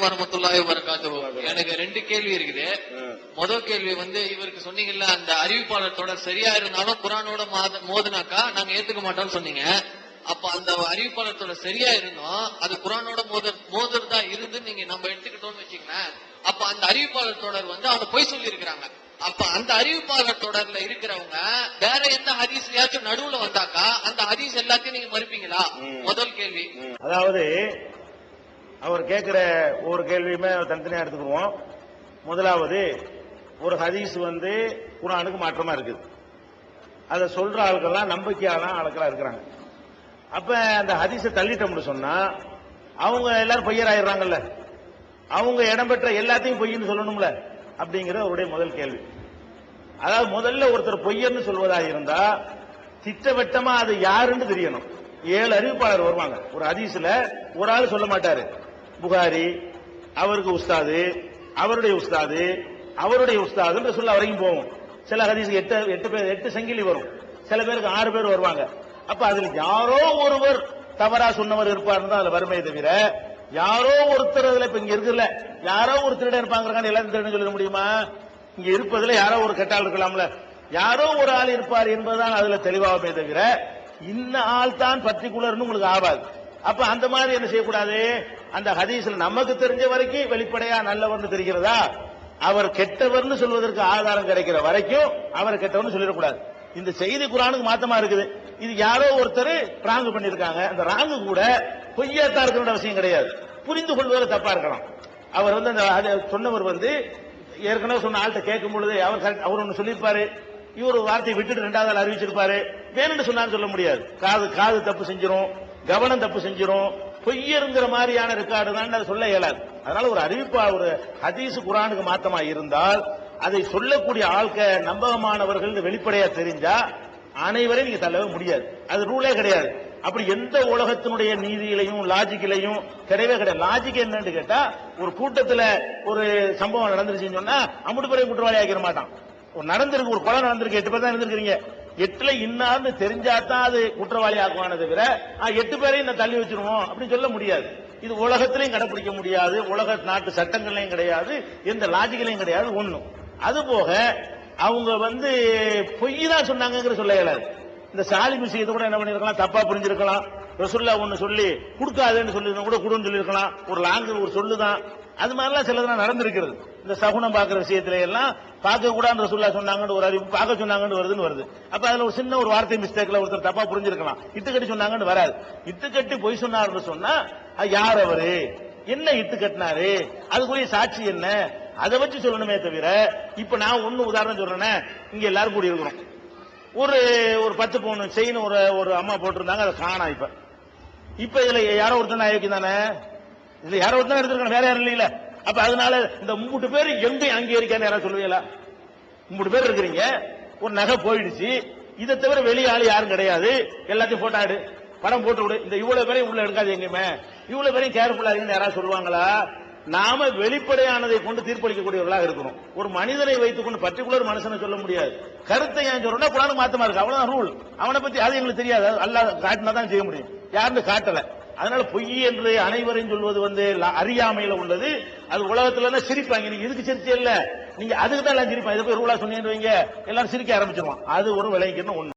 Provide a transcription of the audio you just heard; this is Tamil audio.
வரகாத்து எனக்கு ரெண்டு கேள்வி இருக்குது. முதல் கேள்வி வந்து இவருக்கு சொன்னீங்கல்ல அந்த அறிவிப்பாளர் தொடர் சரியா இருந்தாலும் குரானோட மாத- மோதுனாக்கா நாங்க ஏத்துக்க மாட்டோம்னு சொன்னீங்க. அப்ப அந்த அறிவிப்பாளர் தொடர் சரியா இருந்தோம். அது குரானோட மோத மோதுறதா இருந்து நீங்க நம்ம எடுத்துக்கிட்டோம்னு வச்சுக்கோங்களேன். அப்ப அந்த அறிவிப்பாளர் தொடர் வந்து அவங்க பொய் சொல்லி இருக்கிறாங்க அப்ப அந்த அறிவிப்பாளர் தொடர்ல இருக்கிறவங்க வேற எந்த ஹதீஸ்லயாச்சும் நடுவுல வந்தாக்கா அந்த ஹதீஸ் எல்லாத்தையும் நீங்க மறுப்பீங்களா? முதல் கேள்வி. அதாவது அவர் கேட்கிற ஒவ்வொரு கேள்வியுமே தனித்தனியா எடுத்துக்குவோம். முதலாவது ஒரு ஹதீஸ் வந்து குரானுக்கு மாற்றமா இருக்குது. அதை சொல்ற ஆளுக்கெல்லாம் நம்பிக்கையான ஆட்களா இருக்கிறாங்க. அப்ப அந்த ஹதீஸை தள்ளிட்டோம்னு சொன்னா அவங்க எல்லாரும் பொய்யராயிடுறாங்கல்ல. அவங்க இடம்பெற்ற எல்லாத்தையும் பொய்ன்னு சொல்லணும்ல அப்படிங்கிற அவருடைய முதல் கேள்வி. அதாவது முதல்ல ஒருத்தர் பொய்யர்னு சொல்வதாக இருந்தா திட்டவட்டமா அது யாருன்னு தெரியணும். ஏழு அறிவிப்பாளர் வருவாங்க. ஒரு ஹதீஸ்ல ஒரு ஆள் சொல்ல மாட்டாரு. புகாரி அவருக்கு உஸ்தாது அவருடைய உஸ்தாது அவருடைய உஸ்தாதுன்ற சொல்ல வரைக்கும் போவோம் சில ஹதீஸ் எட்டு எட்டு பேர் எட்டு சங்கிலி வரும். சில பேருக்கு ஆறு பேர் வருவாங்க. அப்ப அதில் யாரோ ஒருவர் தவறா சொன்னவர் இருப்பாருன்னு தான் அதுல வறுமை தவிர யாரோ ஒருத்தர் அதுல இப்ப இங்க இருக்குல்ல யாரோ ஒரு திருடன் இருப்பாங்க எல்லாரும் திருடன் சொல்ல முடியுமா? இங்க இருப்பதுல யாரோ ஒரு கெட்டால் இருக்கலாம்ல. யாரோ ஒரு ஆள் இருப்பார் என்பதுதான் அதுல தெளிவாகவே தவிர இன்ன ஆள் தான் பர்டிகுலர்னு உங்களுக்கு ஆகாது. அப்ப அந்த மாதிரி என்ன செய்யக்கூடாது? அந்த ஹதீஸ்ல நமக்கு தெரிஞ்ச வரைக்கும் வெளிப்படையா நல்லவர்னு தெரிகிறதா? அவர் கெட்டவர்னு சொல்வதற்கு ஆதாரம் கிடைக்கிற வரைக்கும் அவர் கெட்டவர்னு சொல்லிடக்கூடாது. இந்த செய்தி குரானுக்கு மாத்தமா இருக்குது. இது யாரோ ஒருத்தர் ராங்கு பண்ணிருக்காங்க அந்த ராங்கு கூட பொய்யாத்தா இருக்கிற அவசியம் கிடையாது. புரிந்து கொள்வதில் தப்பா இருக்கலாம். அவர் வந்து அந்த சொன்னவர் வந்து ஏற்கனவே சொன்ன ஆள்கிட்ட கேட்கும் பொழுது அவர் அவர் ஒன்று சொல்லியிருப்பாரு. இவர் ஒரு வார்த்தையை விட்டுட்டு ரெண்டாவது ஆள் அறிவிச்சிருப்பாரு. வேணும்னு சொன்னான்னு சொல்ல முடியாது. காது காது தப்பு செஞ்சிடும் கவனம் தப்பு செஞ்சிடும் பொய்யருங்கிற மாதிரியான ரெக்கார்டு தான் அதை சொல்ல இயலாது. அதனால ஒரு அறிவிப்பா ஒரு ஹதீஸ் குரானுக்கு மாத்தமா இருந்தால் அதை சொல்லக்கூடிய ஆள்க நம்பகமானவர்கள் வெளிப்படையா தெரிஞ்சா அனைவரையும் நீங்க தள்ளவே முடியாது. அது ரூலே கிடையாது. அப்படி எந்த உலகத்தினுடைய நீதியிலையும் லாஜிக்கிலையும் கிடையவே கிடையாது. லாஜிக் என்னன்னு கேட்டா ஒரு கூட்டத்துல ஒரு சம்பவம் நடந்துருச்சுன்னு சொன்னா அம்புட்டு பேரையும் குற்றவாளி ஆக்கிட மாட்டான். ஒரு நடந்திருக்கு ஒரு கொலை நடந்திருக்கு எட்டு பேர் தான் இருந்திருக்கீங்க எட்டுல இன்னார்னு தெரிஞ்சாதான் அது குற்றவாளி ஆக்குவானே தவிர ஆ, எட்டு பேரையும் நான் தள்ளி வச்சிருவோம் அப்படின்னு சொல்ல முடியாது. இது உலகத்திலையும் கடைபிடிக்க முடியாது உலக நாட்டு சட்டங்கள்லையும் கிடையாது எந்த லாஜிக்கலையும் கிடையாது ஒண்ணும் அது போக அவங்க வந்து பொய் தான் சொன்னாங்கிற சொல்ல இயலாது. இந்த சாலி விஷயத்தை கூட என்ன பண்ணிருக்கலாம் தப்பா புரிஞ்சிருக்கலாம். ரசுல்லா ஒன்று சொல்லி கொடுக்காதுன்னு சொல்லியிருந்தா கூட கொடுன்னு சொல்லியிருக்கலாம். ஒரு லாங்கு ஒரு சொல்லுதான். அது மாதிரிலாம் சிலதெல்லாம் நடந்திருக்கிறது. இந்த சகுனம் பார்க்குற விஷயத்துல எல்லாம் பார்க்க கூடாது ரசுல்லா சொன்னாங்கன்னு ஒரு அறிவு பார்க்க சொன்னாங்கன்னு வருதுன்னு வருது. அப்ப அதுல ஒரு சின்ன ஒரு வார்த்தை மிஸ்டேக்ல ஒருத்தர் தப்பா புரிஞ்சிருக்கலாம். இட்டுக்கட்டி சொன்னாங்கன்னு வராது. இட்டுக்கட்டி பொய் சொன்னார்னு சொன்னா அது யார் அவரு? என்ன இட்டு கட்டினாரு? அதுக்குரிய சாட்சி என்ன? அதை வச்சு சொல்லணுமே தவிர இப்ப நான் ஒண்ணு உதாரணம் சொல்றேனே இங்க எல்லாரும் கூடி இருக்கிறோம் ஒரு ஒரு பத்து பவுன் செயின் ஒரு ஒரு அம்மா போட்டிருந்தாங்க அதை காணா இப்ப. இப்ப இதுல யாரோ ஒருத்தன் நாயகி தானே? இதுல யாரோ ஒருத்தன் எடுத்திருக்கணும் வேற யாரும் இல்லையில. அப்ப அதனால இந்த மூட்டு பேர் எங்க அங்கீகரிக்கான்னு யாராவது சொல்லுவீங்களா? மூணு பேர் இருக்கிறீங்க ஒரு நகை போயிடுச்சு. இதை தவிர வெளிய ஆள் யாரும் கிடையாது. எல்லாத்தையும் போட்டோ எடு படம் போட்டு விடு. இந்த இவ்வளவு பேரையும் உள்ள எடுக்காது எங்கேயுமே இவ்வளவு பேரையும் கேர்ஃபுல்லா இருக்குன்னு யாராவது சொல்லுவாங்களா? நாம வெளிப்படையானதை கொண்டு தீர்ப்பளிக்கக்கூடியவர்களாக இருக்கணும். ஒரு மனிதனை வைத்துக் கொண்டு பர்டிகுலர் மனுஷனை சொல்ல முடியாது. கருத்தை ஏன் சொல்றோம்னா குரானுக்கு மாத்தமா இருக்கு. அவ்வளவுதான் ரூல் அவனை பத்தி அது எங்களுக்கு தெரியாது. அல்லாத காட்டினா தான் செய்ய முடியும். யாருன்னு காட்டல. அதனால பொய் என்று அனைவரையும் சொல்வது வந்து அறியாமையில உள்ளது. அது உலகத்துல தான் சிரிப்பாங்க. நீங்க இதுக்கு சிரிச்சே இல்ல? நீங்க அதுக்கு தான் எல்லாம் சிரிப்பாங்க. இதை போய் ரூலா சொன்னீங்க எல்லாரும் சிரிக்க ஆரம்பிச்சிருவான் அது ஒரு விளைவிக்கணும் ஒண்ணு.